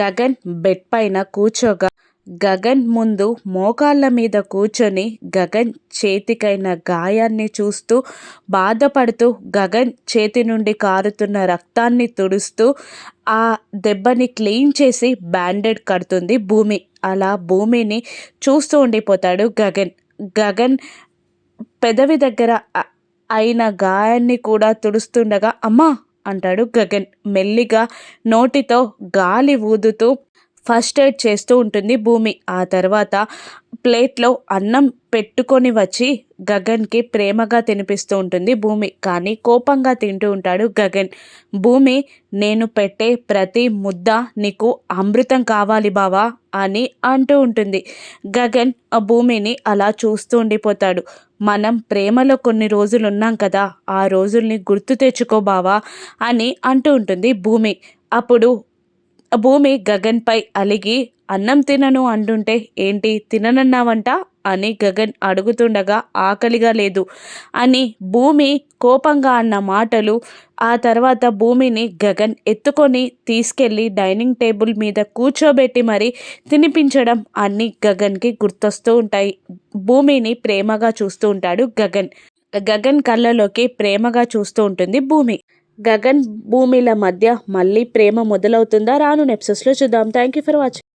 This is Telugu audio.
గగన్ బెడ్ పైన కూర్చోగా. గగన్ ముందు మోకాళ్ళ మీద కూర్చొని గగన్ చేతికైన గాయాన్ని చూస్తూ బాధపడుతూ గగన్ చేతి నుండి కారుతున్న రక్తాన్ని తుడుస్తూ ఆ దెబ్బని క్లీన్ చేసి బ్యాండెడ్ కడుతుంది భూమి. అలా భూమిని చూస్తూ ఉండిపోతాడు గగన్. గగన్ పెదవి దగ్గర అయిన గాయాన్ని కూడా తుడుస్తుండగా అమ్మా అంటాడు గగన్. మెల్లిగా నోటితో గాలి ఊదుతూ ఫస్ట్ ఎయిడ్ చేస్తూ ఉంటుంది భూమి. ఆ తర్వాత ప్లేట్లో అన్నం పెట్టుకొని వచ్చి గగన్కి ప్రేమగా తినిపిస్తూ ఉంటుంది భూమి. కానీ కోపంగా తింటూ ఉంటాడు గగన్. భూమి నేను పెట్టే ప్రతి ముద్ద నీకు అమృతం కావాలి బావా అని అంటూ ఉంటుంది. గగన్ ఆ భూమిని అలా చూస్తూ ఉండిపోతాడు. మనం ప్రేమలో కొన్ని రోజులు ఉన్నాం కదా ఆ రోజుల్ని గుర్తు తెచ్చుకో బావా అని అంటూ ఉంటుంది భూమి. అప్పుడు భూమి గగన్పై అలిగి అన్నం తినను అంటుంటే ఏంటి తిననన్నావంట? అని గగన్ అడుగుతుండగా ఆకలిగా లేదు అని భూమి కోపంగా అన్న మాటలు ఆ తర్వాత భూమిని గగన్ ఎత్తుకొని తీసుకెళ్ళి డైనింగ్ టేబుల్ మీద కూర్చోబెట్టి మరి తినిపించడం అన్ని గగన్కి గుర్తొస్తూ ఉంటాయి. భూమిని ప్రేమగా చూస్తూ ఉంటాడు గగన్. గగన్ కళ్ళలోకి ప్రేమగా చూస్తూ ఉంటుంది భూమి. గగన్ భూమిల మధ్య మళ్ళీ ప్రేమ మొదలవుతుందా? రాను నెప్సెస్లో చూద్దాం. Thank you for watching